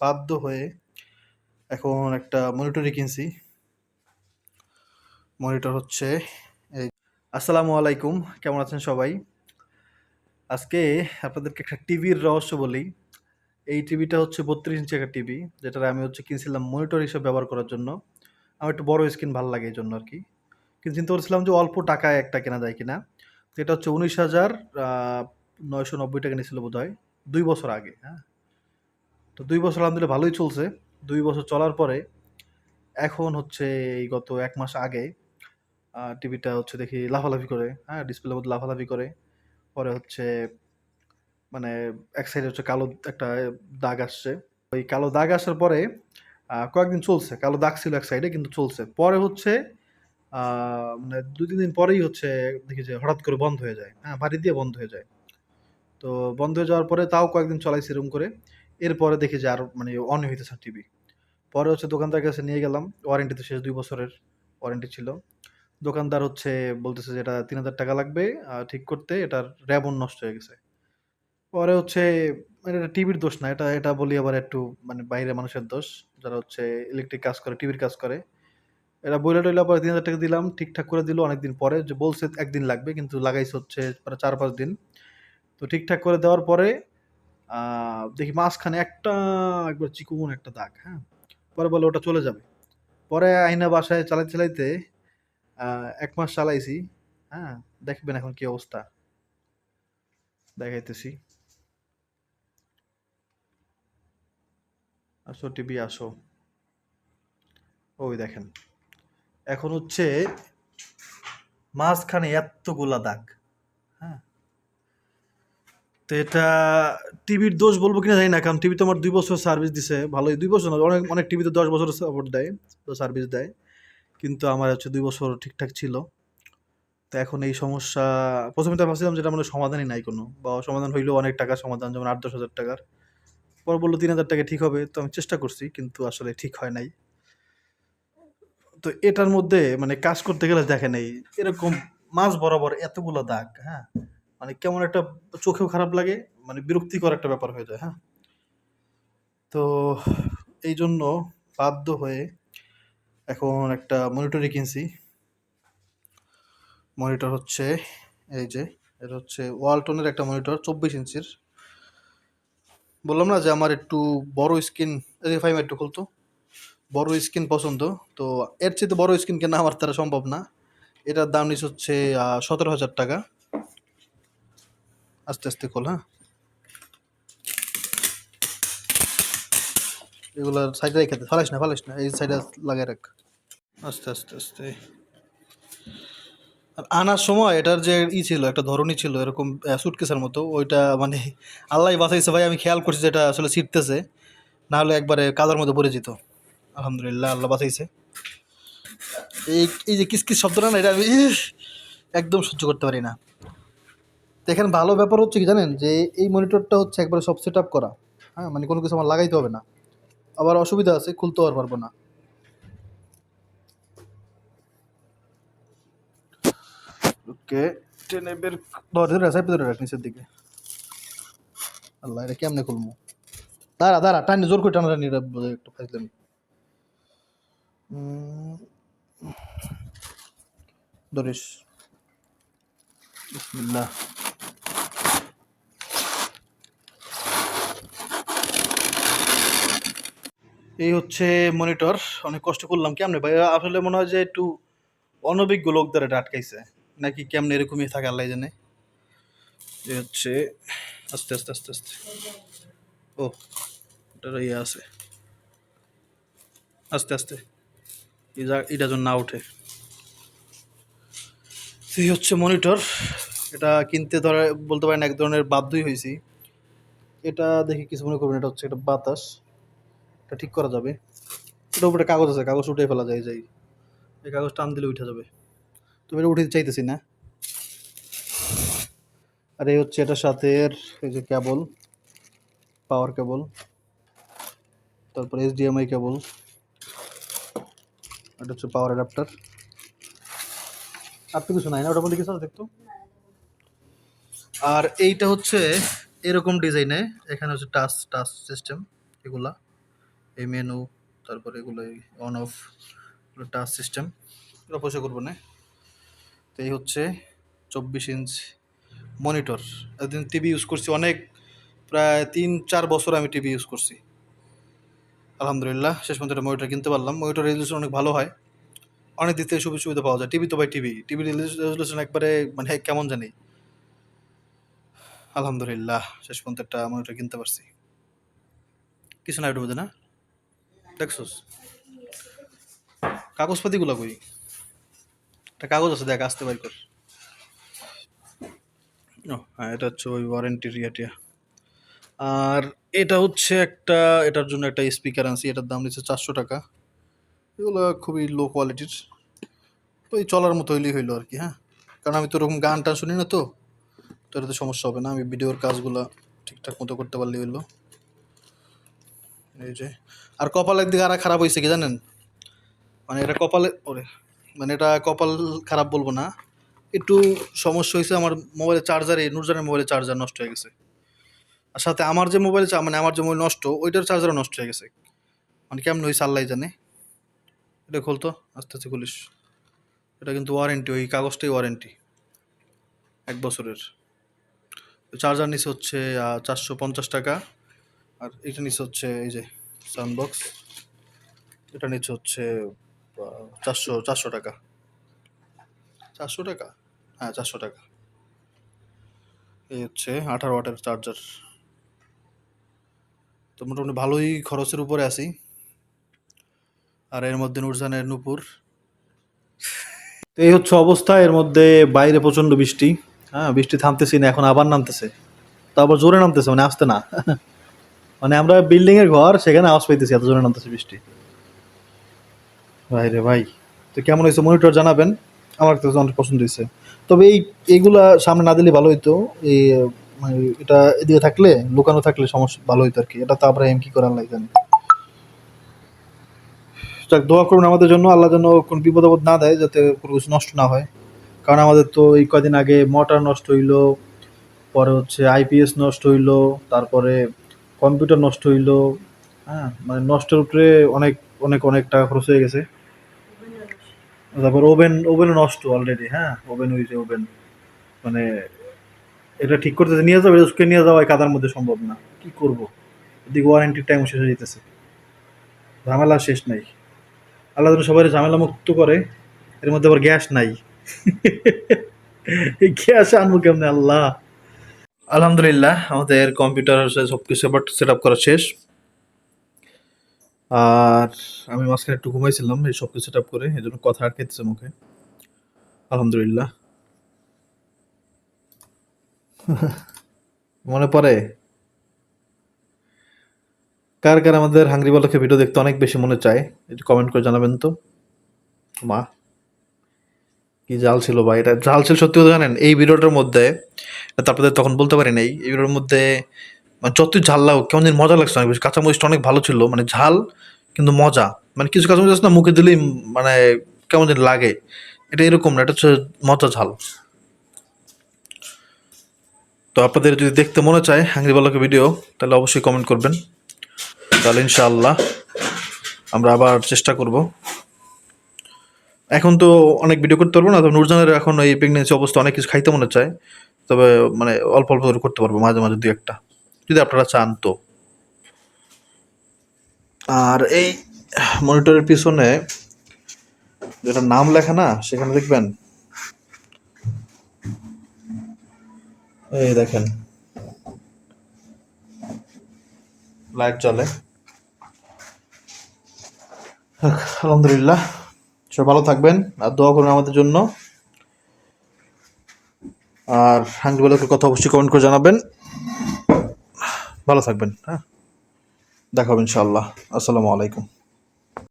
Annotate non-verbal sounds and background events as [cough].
বাধ্য হয়ে এখন একটা মনিটরই কিনছি। মনিটর হচ্ছে এই আসসালামু আলাইকুম, কেমন আছেন সবাই? আজকে আপনাদেরকে একটা টিভির রহস্য বলি। এই টিভিটা হচ্ছে বত্রিশ ইঞ্চি একটা টিভি, যেটা আমি হচ্ছে কিনছিলাম মনিটর হিসেবে ব্যবহার করার জন্য। আমার একটু বড় স্ক্রিন ভালো লাগে এই জন্য আর কি। কিন্তু চিন্তা করছিলাম যে অল্প টাকায় একটা কেনা যায় কিনা। তো এটা হচ্ছে উনিশ হাজার নয়শো নব্বই টাকা নিয়েছিল বোধ হয় দুই বছর আগে হ্যাঁ? তো দুই বছর আলহামদুলিল্লাহ ভালোই চলছে। দুই বছর চলার পরে এখন হচ্ছে এই গত এক মাস আগে টিভিটা হচ্ছে দেখি লাফালাফি করে হ্যাঁ ডিসপ্লের মধ্যে লাফালাফি করে। পরে হচ্ছে মানে এক সাইডে হচ্ছে কালো একটা দাগ আসছে। ওই কালো দাগ আসার পরে কয়েকদিন চলছে। কালো দাগ ছিল এক সাইডে কিন্তু চলছে। পরে হচ্ছে মানে দু তিন দিন পরেই হচ্ছে দেখি যে হঠাৎ করে বন্ধ হয়ে যায়। হ্যাঁ বাড়ি দিয়ে বন্ধ হয়ে যায়। তো বন্ধ হয়ে যাওয়ার পরে তাও কয়েকদিন চলাইছে এরকম করে। এরপরে দেখি যে আর মানে অন হইতেছে টিভি পরে হচ্ছে দোকানদার কাছে নিয়ে গেলাম ওয়ারেন্টি তো শেষ দুই বছরের ওয়ারেন্টি ছিল। দোকানদার হচ্ছে বলতেছে যে এটা তিন হাজার টাকা লাগবে ঠিক করতে এটার র্যাবন নষ্ট হয়ে গেছে। পরে হচ্ছে মানে এটা টিভির দোষ না, এটা এটা বলি আবার একটু মানে বাইরে মানুষের দোষ। যারা হচ্ছে ইলেকট্রিক কাজ করে টিভির কাজ করে। এটা বইলা টইলা পরে তিন হাজার টাকা দিলাম, ঠিকঠাক করে দিল অনেকদিন পরে, যে বলছে একদিন লাগবে, কিন্তু লাগাইছে হচ্ছে প্রায় চার পাঁচ দিন। তো ঠিকঠাক করে দেওয়ার পরে দেখি মাঝখানে একটা, একবার চিকুন একটা দাগ হ্যাঁ? পরে বলে ওটা চলে যাবে। পরে আইনা বাসায় চালাইতে চালাইতে এক মাস চালাইছি হ্যাঁ? দেখবেন এখন কি অবস্থা। দেখাইতেছি। আসো, টিভি আসো। ওই দেখেন। এখন হচ্ছে মাঝখানে এতগুলা দাগ হ্যাঁ? তো এটা টিভির দোষ বলব কিনা জানি না, কারণ টিভি তো আমার দুই বছর সার্ভিস দিছে। ভালোই, দুই বছর না, অনেক অনেক টিভিতে দশ বছর সাপোর্ট দেয় সার্ভিস দেয়। কিন্তু আমার হচ্ছে দুই বছর ঠিকঠাক ছিল। তো এখন এই সমস্যা, প্রথমে তো ভাবছিলাম যেটা মানে সমাধানই নাই কোনো, বা সমাধান হইলেও অনেক টাকার সমাধান, যেমন আট, দশ হাজার টাকার। পর বলল তিন হাজার টাকা ঠিক হবে, তো আমি চেষ্টা করছি, কিন্তু আসলে ঠিক হয় নাই। তো এটার মধ্যে মানে কাজ করতে গেলে দেখেন এই, এরকম মাছ বরাবর এতগুলো দাগ হ্যাঁ? মানে কেমন একটা চোখেও খারাপ লাগে মানে বিরক্তিকর একটা ব্যাপার হয়ে যায় হ্যাঁ? তো এই জন্য বাধ্য হয়ে এখন একটা মনিটরই কিনছি। মনিটর হচ্ছে, এই যে, এটা হচ্ছে ওয়ালটনের একটা মনিটর চব্বিশ ইঞ্চির। বললাম না যে আমার একটু বড় স্ক্রিন ফাইভ একটু খুলতো। বড় স্ক্রিন পছন্দ, তো এর চেয়ে তো বড় স্ক্রিন কেনা আমার তারা সম্ভব না। এটার দাম নিচ্ছে হচ্ছে সতেরো হাজার টাকা। আস্তে আস্তে খোল হ্যাঁ? এগুলার সাইডে রেখে দে ফালাইস না ফালাইস না, এই সাইডে লাগাই রাখ। আস্তে আস্তে আস্তে। আর আনার সময় এটার যে ই ছিল, একটা ধরনই ছিল, এরকম সুটকেসের মতো, ওইটা মানে আল্লাহ বাঁচাইছে ভাই, আমি খেয়াল করছি যেটা আসলে ছিটতেছে না হলে একবারে কাদার মধ্যে পড়ে যেত। আলহামদুলিল্লাহ, আল্লাহ বাঁচাইছে। এই এই যে কিসকিস শব্দটা না, এটা আমি একদম সহ্য করতে পারি না। তো এখানে ভালো ব্যাপার হচ্ছে কি জানেন? যে এই মনিটরটা হচ্ছে একবারে সব সেট আপ করা। হ্যাঁ মানে কোনো কিছু আমার লাগাইতে হবে না। আবার অসুবিধা আছে খুলতে আর পারব না। ওকে। টেনে বের ধরে ধরে সাইড ধরে রাখ নিচের দিকে। আল্লাহ এটা কেমনে খুলবো দাঁড়া দাঁড়া টানি জোর করে টানা টানি একটু ফাইজলামি। ধরিস। বিসমিল্লাহ। এই হচ্ছে মনিটর অনেক কষ্ট করলাম, কেমনে ভাই? আসলে মনে হয় যে একটু অনভিজ্ঞ লোক দ্বারা এটা আটকাইছে। নাকি কেমনে এরকমই থাকে, আল্লাহ জানে। এই হচ্ছে, আস্তে আস্তে আস্তে আস্তে। ও এটার ইয়ে আছে। আস্তে আস্তে। এটা- যেন না তো এই হচ্ছে মনিটর এটা কিনতে ধরে, বলতে পারেন এক ধরনের বাধ্যই হয়েছি এটা দেখে কিছু মনে করবেন, এটা হচ্ছে একটা বাতাস। এটা ঠিক করা যাবে। এটা উপরে কাগজ আছে, কাগজ উঠে ফেলা যায়, যাই। এই কাগজ টান দিলে উঠে যাবে। তুমি এটা উঠে চাইতেছি না। আর এই হচ্ছে এটার সাথে এই যে কেবল, পাওয়ার কেবল, তারপর এইচডিএমআই কেবল, এটা হচ্ছে পাওয়ার অ্যাডাপ্টার। আর তো কিছু নাই না ওটার মধ্যে কিছু দেখতো? আর এইটা হচ্ছে এরকম ডিজাইনে, এখানে হচ্ছে টাচ টাচ সিস্টেম, এগুলা। মেনু তারপরে এগুলো অন অফ টাচ সিস্টেম এগুলো পয়সা করব না। তো এই হচ্ছে চব্বিশ ইঞ্চ মনিটর একদিন টিভি ইউজ করছি অনেক, প্রায় তিন চার বছর আমি টিভি ইউজ করছি। আলহামদুলিল্লাহ, শেষ পর্যন্ত একটা মনিটর কিনতে পারলাম। মনিটর রেজলিউশন অনেক ভালো হয়। অনেক দিক থেকে সুবিধা সুবিধা পাওয়া যায় টিভি তো ভাই টিভি টিভি রেজলিউশন একবারে মানে কেমন জানি। আলহামদুলিল্লাহ, শেষ পর্যন্ত একটা মনিটর কিনতে পারছি। কিছু না এটার মধ্যে না। দেখছোস? কাগজপাতিগুলো কই? একটা কাগজ আছে দেখ, আসতে বাইর কর। ও হ্যাঁ এটা হচ্ছে ওই ওয়ারেন্টির ইয়েটিয়া আর এটা হচ্ছে একটা, এটার জন্য একটা স্পিকার আনছি, এটার দাম নিচ্ছে চারশো টাকা। এগুলো খুবই লো কোয়ালিটির ওই চলার মতো হইলেই হইল আর কি হ্যাঁ? কারণ আমি তো ওরকম গান টান শুনি না তো তো এটাতে সমস্যা হবে না। আমি ভিডিওর কাজগুলো ঠিকঠাক মতো করতে পারলেই হইল। এই যে, আর কপালের দিকে আর খারাপ হয়েছে কি জানেন? মানে এটা কপালে, ওরে মানে এটা কপাল খারাপ বলব না। একটু সমস্যা হয়েছে আমার মোবাইলের চার্জারে নুরজানের মোবাইলের চার্জার নষ্ট হয়ে গেছে। আর সাথে আমার যে মোবাইল মানে আমার যে মোবাইল নষ্ট, ওইটার চার্জারও নষ্ট হয়ে গেছে। মানে কেমন হয়েছে আল্লাহ জানে। এটা খুলতো আস্তে আস্তে খুলিস। এটা কিন্তু ওয়ারেন্টি ওই কাগজটাই ওয়ারেন্টি এক বছরের। চার্জার নিচে হচ্ছে চারশো পঞ্চাশ টাকা। আর এটা নিচে হচ্ছে এই যে সাউন্ড বক্স এটা নিচে হচ্ছে চারশো চারশো টাকা। চারশো টাকা? হ্যাঁ চারশো টাকা। এই হচ্ছে আঠারো ওয়াটের চার্জার তো মোটামুটি ভালোই খরচের উপরে আছি। আর এর মধ্যে নুরজানের নুপুর। তো এই হচ্ছে অবস্থা, এর মধ্যে বাইরে প্রচণ্ড বৃষ্টি। হ্যাঁ বৃষ্টি থামতেছি না, এখন আবার নামতেছে। তারপর জোরে নামতেছে মানে আসতে না। মানে আমরা বিল্ডিং এর ঘর, সেখানে আওয়াজ পাইতেছি এত জোরে নামতেছে বৃষ্টি। ভাই রে ভাই, তো কেমন হয়েছে? মনিটর জানাবেন। আমার কাছে অনেক পছন্দ হয়েছে। তবে এই, এইগুলা সামনে না দিলে ভালো হইতো। এই মানে এটা এদিকে থাকলে, লুকানো থাকলে সমস্যা, ভালো হইতো আর কি। এটা তো আমরা এম কি করার লাগে জানি। যাক, দোয়া করুন আমাদের জন্য। আল্লাহ যেন কোন বিপদ আপদ না দেয়, যাতে কোনো কিছু নষ্ট না হয়। কারণ আমাদের তো এই কদিন আগে মোটর নষ্ট হইল, পরে হচ্ছে আইপিএস নষ্ট হইল, তারপরে কম্পিউটার নষ্ট হইল। হ্যাঁ মানে নষ্টের উপরে অনেক অনেক অনেক টাকা খরচ হয়ে গেছে। তারপর ওভেন, ওভেনও নষ্ট অলরেডি হ্যাঁ ওভেন হয়েছে ওভেন। মানে এটা ঠিক করতে নিয়ে যাবে ওকে নিয়ে যাওয়া কাদার মধ্যে সম্ভব না। কি করব? এদিকে ওয়ারেন্টির টাইম শেষ হয়ে যেতেছে ঝামেলা শেষ নাই। আল্লাহ যেন সবাই ঝামেলা মুক্ত করে, এর মধ্যে আবার গ্যাস নাই। [laughs] গ্যাস আনব কেমনে আল্লাহ? আলহামদুলিল্লাহ, আমাদের কম্পিউটার সব কিছু এবার সেট আপ করা শেষ। আর আমি মাঝখানে একটু ঘুমাইছিলাম, এই সব কিছু সেট আপ করে, এই জন্য কথা আটকেছে মুখে। আলহামদুলিল্লাহ। [laughs] মনে পড়ে? কার কার আমাদের হাঙ্গরি বালকে ভিডিও দেখতে অনেক বেশি মনে চায়, একটু কমেন্ট করে জানাবেন তো। মা। কি জাল ছিল ভাই? এটা জাল ছিল সত্যি কথা জানেন? এই ভিডিওটার মধ্যে, তারপরে তখন বলতে পারি নাই, এই ভিডিওর মধ্যে মানে যতই ঝাল লাগ কেমন দিন মজা লাগছে অনেক বেশি কাঁচামরিচটা অনেক ভালো ছিল মানে ঝাল কিন্তু মজা। মানে কিছু কাঁচামরিচ আছে না, মুখে দিলেই মানে কেমন যেন লাগে। এটা এরকম না, এটা হচ্ছে মজা ঝাল। তো আপনাদের যদি দেখতে মনে চায় হাঙ্গরি বালকের ভিডিও, তাহলে অবশ্যই কমেন্ট করবেন। তাহলে ইনশাআল্লাহ আমরা আবার চেষ্টা করব। এখন তো অনেক ভিডিও করতে পারব না, তবে নুরজানের এখন এই প্রেগনেন্সি অবস্থা অনেক কিছু খাইতে মনে চায়। তবে মানে অল্প অল্প করে করতে পারব, মাঝে মাঝে দুই একটা যদি আপনারা চান তো। আর এই মনিটরের পিছনে যেটা নাম লেখা না, সেখানে দেখবেন। এই দেখেন। লাইট জ্বলে। আলহামদুলিল্লাহ। সবাই ভালো থাকবেন আর দোয়া করুন আমাদের জন্য। আর হাঙ্গিবালকের কথা অবশ্যই কমেন্ট করে জানাবেন। ভালো থাকবেন হ্যাঁ? দেখা হবে ইনশাআল্লাহ। আসসালামু আলাইকুম।